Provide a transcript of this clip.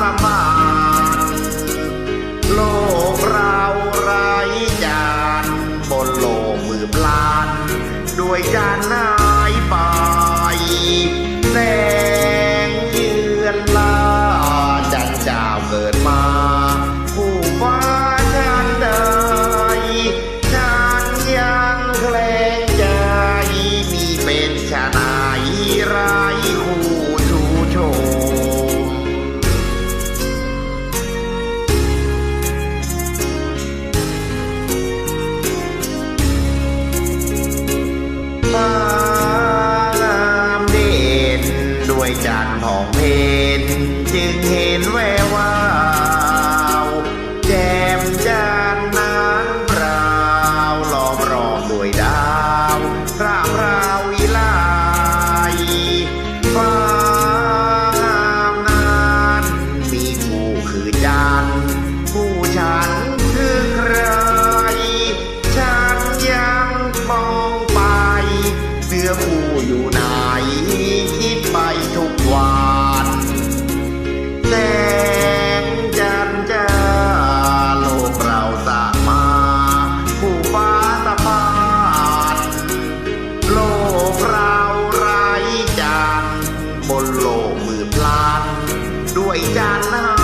สมาโลกเราไร้ยานบนโลกมือปลานด้วยจานนายปายแสงเยือนลาจันจ้าเกิดมาผู้ฟ้าฉันใดยฉันยังแคลงใจมีเป็นชนายราย จากหมองเพนจึงเห็นแวววา บนโลกมือพลาน ด้วยจานน้ำ